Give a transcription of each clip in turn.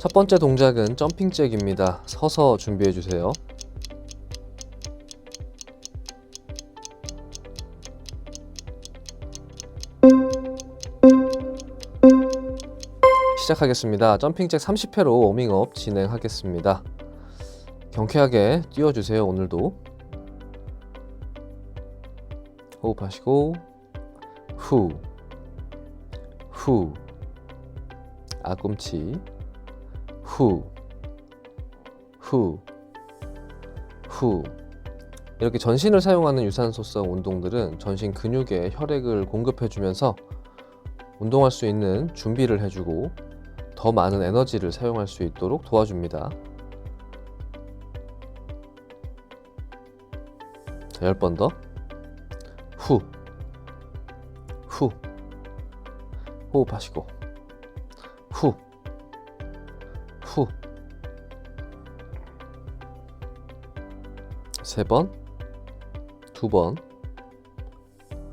첫 번째 동작은 점핑 잭입니다. 서서 준비해 주세요. 시작하겠습니다. 점핑 잭 30회로 워밍업 진행하겠습니다. 경쾌하게 뛰어주세요. 오늘도 호흡하시고 후, 후, 앞꿈치, 후, 후, 후. 이렇게 전신을 사용하는 유산소성 운동들은 전신 근육에 혈액을 공급해주면서 운동할 수 있는 준비를 해주고 더 많은 에너지를 사용할 수 있도록 도와줍니다. 자, 10번 더. 후. 후. 호흡하시고. 후. 세 번. 두 번.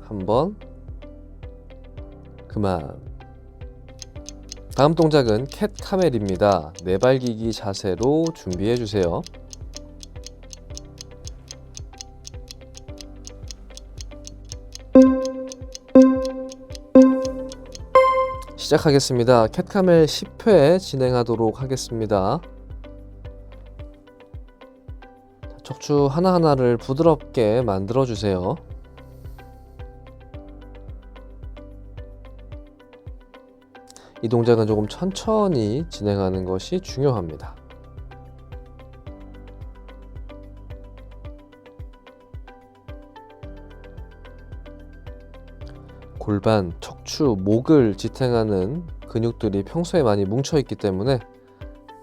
한 번. 그만. 다음 동작은 캣 카멜입니다. 내발기기 자세로 준비해 주세요. 시작하겠습니다. 캣카멜 10회 진행하도록 하겠습니다. 척추 하나하나를 부드럽게 만들어 주세요. 이 동작은 조금 천천히 진행하는 것이 중요합니다. 골반, 척추, 목을 지탱하는 근육들이 평소에 많이 뭉쳐 있기 때문에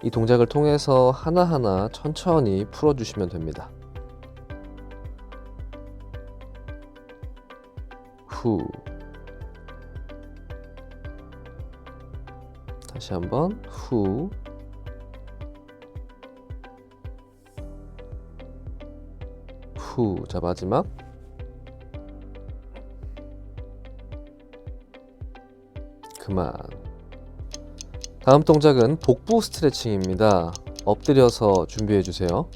이 동작을 통해서 하나하나 천천히 풀어주시면 됩니다. 후. 다시 한번 후. 후. 자, 마지막. 그만. 다음 동작은 복부 스트레칭입니다. 엎드려서 준비해 주세요.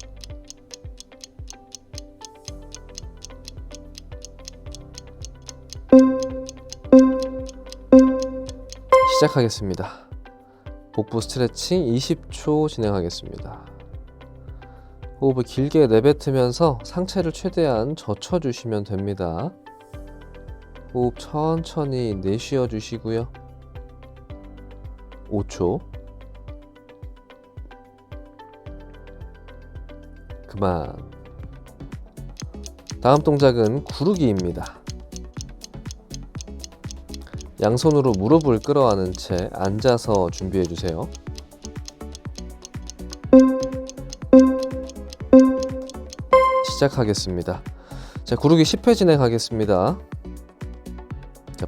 시작하겠습니다. 복부 스트레칭 20초 진행하겠습니다. 호흡을 길게 내뱉으면서 상체를 최대한 젖혀 주시면 됩니다. 호흡 천천히 내쉬어 주시고요. 5초. 그만. 다음 동작은 구르기입니다. 양손으로 무릎을 끌어안은 채 앉아서 준비해 주세요. 시작하겠습니다. 자, 구르기 10회 진행하겠습니다.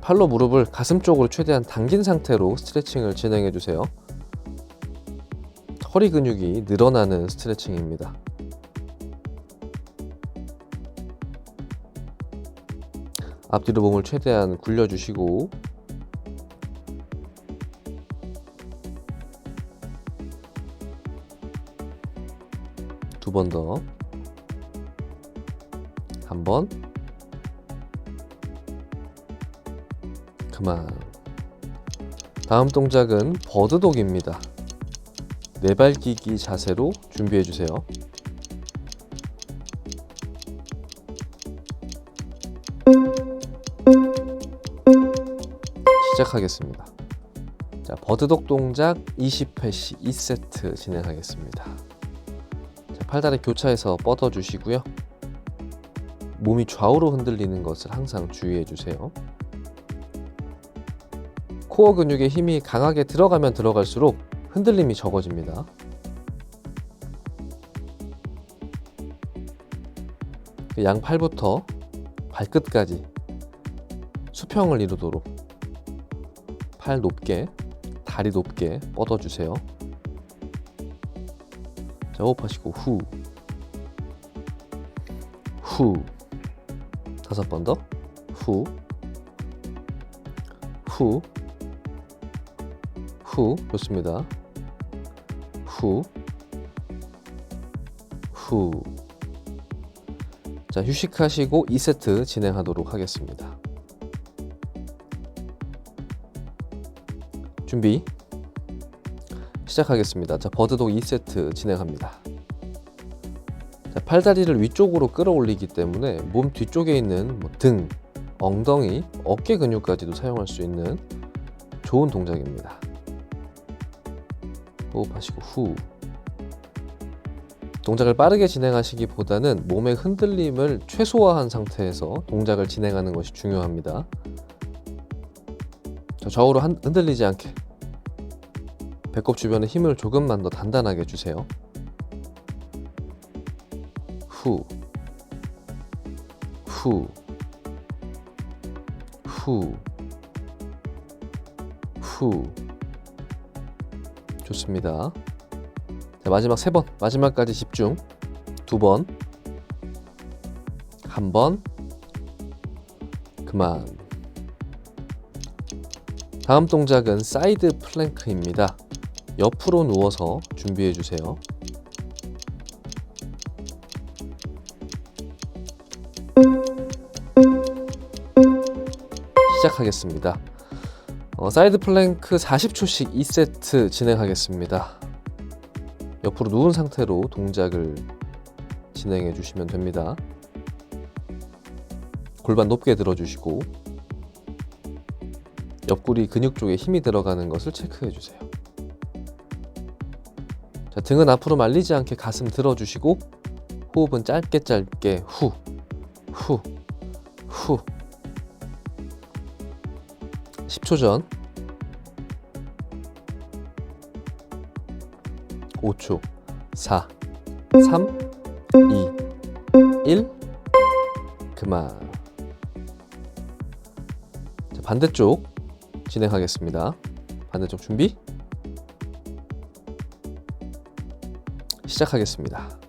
자, 팔로 무릎을 가슴 쪽으로 최대한 당긴 상태로 스트레칭을 진행해 주세요. 허리 근육이 늘어나는 스트레칭입니다. 앞뒤로 몸을 최대한 굴려 주시고 두 번 더. 한 번. 그만. 다음 동작은 버드독입니다. 네발기기 자세로 준비해 주세요. 시작하겠습니다. 자, 버드독 동작 20회씩 2세트 진행하겠습니다. 자, 팔다리 교차해서 뻗어 주시고요. 몸이 좌우로 흔들리는 것을 항상 주의해 주세요. 코어 근육에 힘이 강하게 들어가면 들어갈수록 흔들림이 적어집니다. 그양 팔부터 발끝까지 수평을 이루도록 팔 높게, 다리 높게 뻗어주세요. 자, 호흡하시고 후, 후, 다섯 번 더, 후, 후, 후, 좋습니다. 후, 후. 자, 휴식하시고 2세트 진행하도록 하겠습니다. 준비. 시작하겠습니다. 자, 버드독 2세트 진행합니다. 자, 팔다리를 위쪽으로 끌어올리기 때문에 몸 뒤쪽에 있는 뭐 등, 엉덩이, 어깨 근육까지도 사용할 수 있는 좋은 동작입니다. 호흡하시고 후. 동작을 빠르게 진행하시기보다는 몸의 흔들림을 최소화한 상태에서 동작을 진행하는 것이 중요합니다. 자, 좌우로 한- 흔들리지 않게 배꼽 주변에 힘을 조금만 더 단단하게 주세요. 후, 후, 후, 후. 좋습니다. 자, 마지막 세 번, 마지막까지 집중. 두 번, 한 번, 그만. 다음 동작은 사이드 플랭크입니다. 옆으로 누워서 준비해 주세요. 시작하겠습니다. 어, 사이드 플랭크 40초씩 2세트 진행하겠습니다. 옆으로 누운 상태로 동작을 진행해 주시면 됩니다. 골반 높게 들어주시고 옆구리 근육 쪽에 힘이 들어가는 것을 체크해 주세요. 자, 등은 앞으로 말리지 않게 가슴 들어주시고 호흡은 짧게 짧게 후, 후, 후. 10초 전. 5초. 4 3 2 1 그만. 자, 반대쪽 진행하겠습니다. 반대쪽 준비. 시작하겠습니다.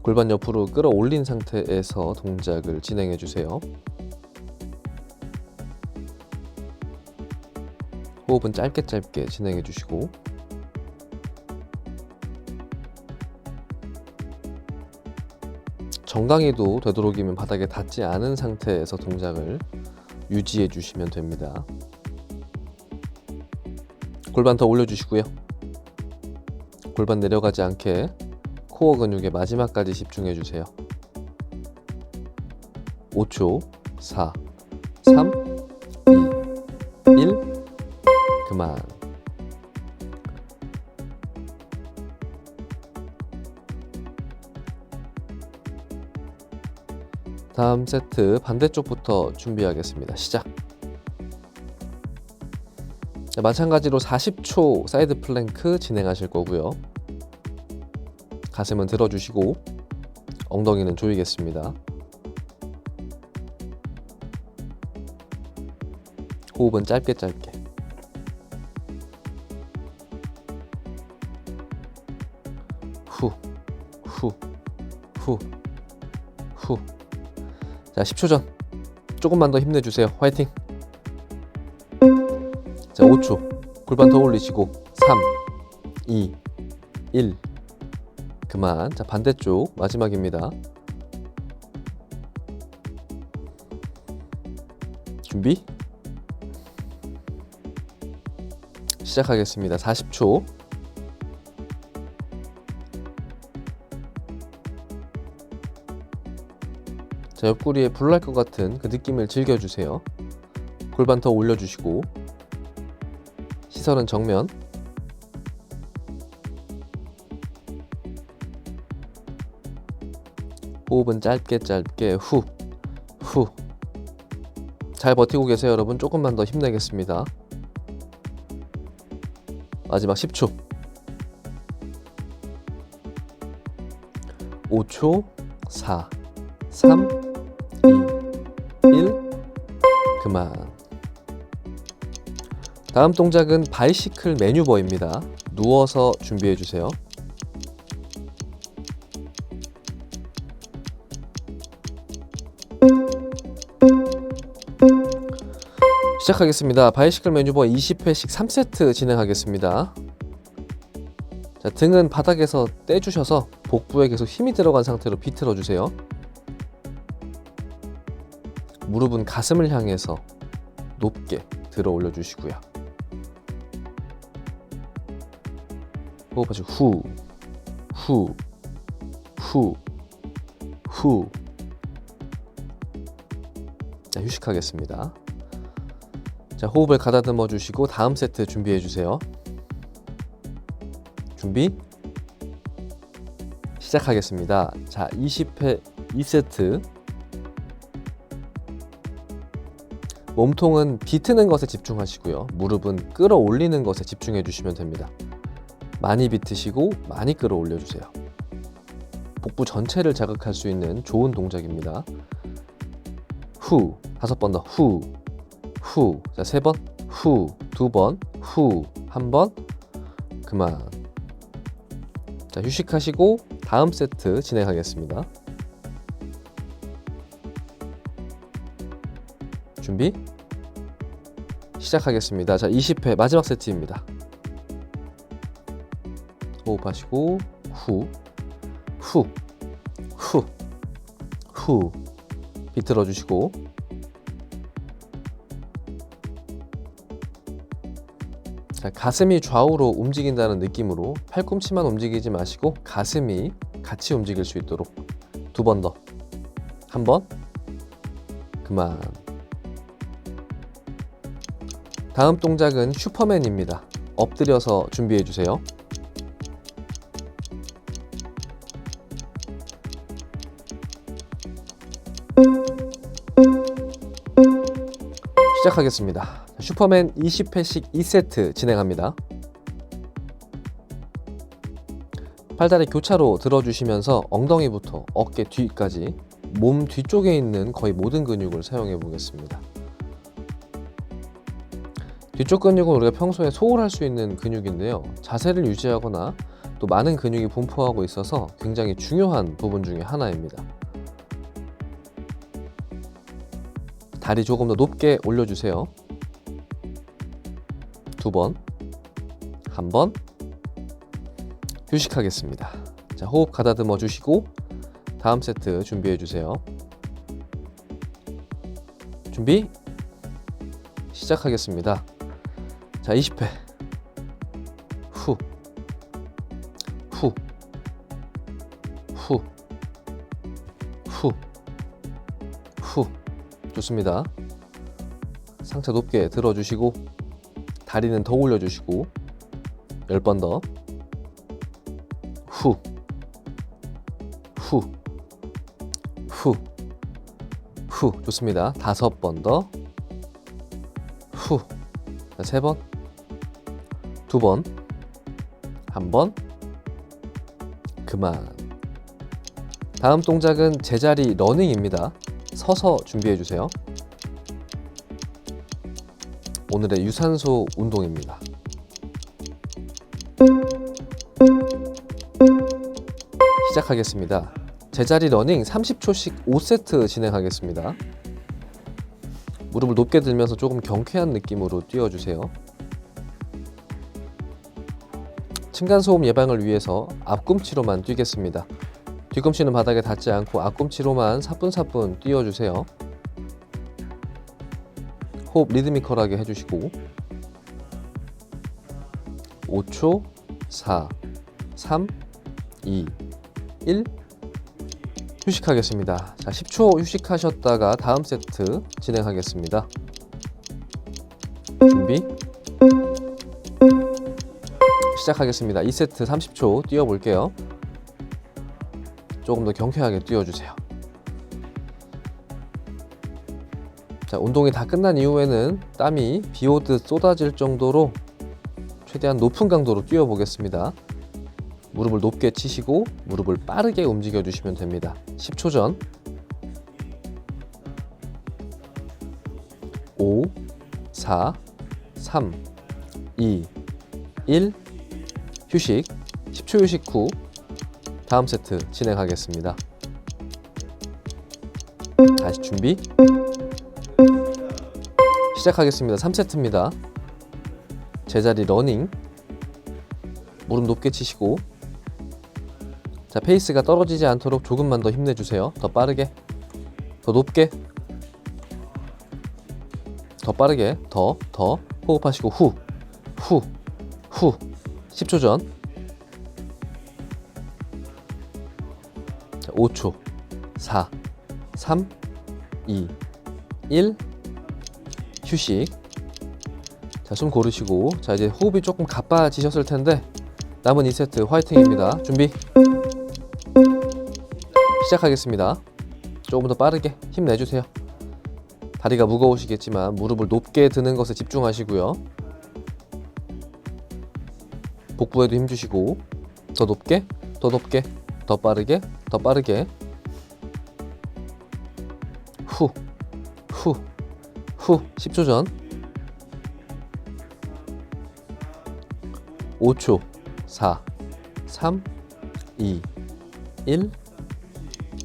골반 옆으로 끌어올린 상태에서 동작을 진행해 주세요 호흡은 짧게 짧게 진행해 주시고 정강이도 되도록이면 바닥에 닿지 않은 상태에서 동작을 유지해 주시면 됩니다. 골반 더 올려주시고요. 골반 내려가지 않게 코어 근육의 마지막까지 집중해 주세요. 5초, 4, 3, 그만. 다음 세트 반대쪽부터 준비하겠습니다. 시작. 네, 마찬가지로 40초 사이드 플랭크 진행하실 거고요. 가슴은 들어주시고 엉덩이는 조이겠습니다. 호흡은 짧게 짧게. 후, 후, 후. 자, 10초 전. 조금만 더 힘내주세요. 화이팅! 자, 5초. 골반 더 올리시고. 3, 2, 1. 그만. 자, 반대쪽. 마지막입니다. 준비. 시작하겠습니다. 40초. 자, 옆구리에 불날 것 같은 그 느낌을 즐겨주세요. 골반 더 올려주시고 시선은 정면. 호흡은 짧게 짧게 후, 후. 잘 버티고 계세요, 여러분. 조금만 더 힘내겠습니다. 마지막 10초. 5초, 4, 3, 그만. 다음 동작은 바이시클 매뉴버입니다. 누워서 준비해 주세요. 시작하겠습니다. 바이시클 매뉴버 20회씩 3세트 진행하겠습니다. 자, 등은 바닥에서 떼주셔서 복부에 계속 힘이 들어간 상태로 비틀어 주세요. 무릎은 가슴을 향해서 높게 들어 올려 주시고요. 호흡하시고 후, 후, 후, 후. 자, 휴식하겠습니다. 자, 호흡을 가다듬어 주시고 다음 세트 준비해 주세요. 준비 시작하겠습니다. 자, 20회 2세트. 몸통은 비트는 것에 집중하시고요. 무릎은 끌어올리는 것에 집중해 주시면 됩니다. 많이 비트시고 많이 끌어올려 주세요. 복부 전체를 자극할 수 있는 좋은 동작입니다. 후, 다섯 번 더, 후, 후, 자, 세 번, 후, 두 번, 후, 한 번, 그만. 자, 휴식하시고 다음 세트 진행하겠습니다. 준비 시작하겠습니다. 자, 20회 마지막 세트입니다. 호흡하시고 후, 후, 후, 후 비틀어 주시고 자, 가슴이 좌우로 움직인다는 느낌으로 팔꿈치만 움직이지 마시고 가슴이 같이 움직일 수 있도록 두 번 더. 한 번. 그만. 다음 동작은 슈퍼맨입니다. 엎드려서 준비해 주세요. 시작하겠습니다. 슈퍼맨 20회씩 2세트 진행합니다. 팔다리 교차로 들어주시면서 엉덩이부터 어깨 뒤까지 몸 뒤쪽에 있는 거의 모든 근육을 사용해 보겠습니다. 뒤쪽 근육은 우리가 평소에 소홀할 수 있는 근육인데요. 자세를 유지하거나 또 많은 근육이 분포하고 있어서 굉장히 중요한 부분 중에 하나입니다. 다리 조금 더 높게 올려주세요. 두 번, 한 번, 휴식하겠습니다. 자, 호흡 가다듬어 주시고 다음 세트 준비해 주세요. 준비 시작하겠습니다. 자, 20회. 후. 후. 후. 후. 후. 좋습니다. 상체 높게 들어주시고 다리는 더 올려주시고 10번 더. 후. 후. 후. 후. 좋습니다. 다섯 번 더. 후. 자, 세 번. 두 번. 한 번. 그만. 다음 동작은 제자리 러닝입니다. 서서 준비해 주세요. 오늘의 유산소 운동입니다. 시작하겠습니다. 제자리 러닝 30초씩 5세트 진행하겠습니다. 무릎을 높게 들면서 조금 경쾌한 느낌으로 뛰어주세요. 층간소음 예방을 위해서 앞꿈치로만 뛰겠습니다. 뒤꿈치는 바닥에 닿지 않고 앞꿈치로만 사뿐사뿐 뛰어주세요. 호흡 리드미컬하게 해주시고 5초 4 3 2 1 휴식하겠습니다. 자, 10초 휴식하셨다가 다음 세트 진행하겠습니다. 준비 시작하겠습니다. 2세트 30초 뛰어볼게요. 조금 더 경쾌하게 뛰어주세요. 자, 운동이 다 끝난 이후에는 땀이 비 오듯 쏟아질 정도로 최대한 높은 강도로 뛰어보겠습니다. 무릎을 높게 치시고 무릎을 빠르게 움직여 주시면 됩니다. 10초 전 5, 4, 3, 2, 1 휴식 10초 휴식 후 다음 세트 진행하겠습니다. 다시 준비. 시작하겠습니다. 3세트입니다. 제자리 러닝. 무릎 높게 치시고. 자 페이스가 떨어지지 않도록 조금만 더 힘내주세요. 더 빠르게. 더 높게. 더 빠르게. 더 더 호흡하시고 후. 후, 후. 10초 전. 자, 5초. 4, 3, 2, 1. 휴식. 자, 숨 고르시고. 자, 이제 호흡이 조금 가빠지셨을 텐데 남은 2세트 화이팅입니다. 준비. 시작하겠습니다. 조금 더 빠르게 힘내 주세요. 다리가 무거우시겠지만 무릎을 높게 드는 것에 집중하시고요. 복부에도 힘 주시고 더 높게 더 높게 더 빠르게 더 빠르게. 후 후, 후 10초 전. 5초 4 3 2 1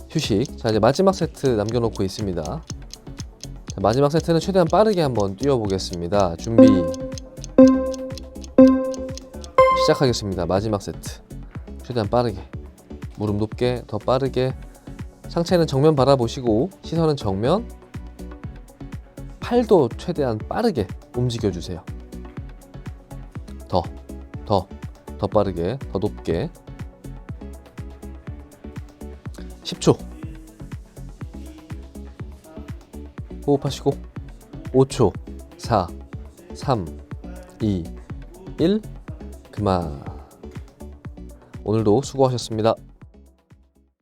휴식. 자 이제 마지막 세트 남겨놓고 있습니다. 자, 마지막 세트는 최대한 빠르게 한번 뛰어보겠습니다. 준비 시작하겠습니다. 마지막 세트. 최대한 빠르게. 무릎 높게, 더 빠르게. 상체는 정면 바라보시고 시선은 정면. 팔도 최대한 빠르게 움직여 주세요. 더, 더, 더 빠르게, 더 높게. 10초. 호흡하시고 5초. 4, 3, 2, 1. 그만. 오늘도 수고하셨습니다.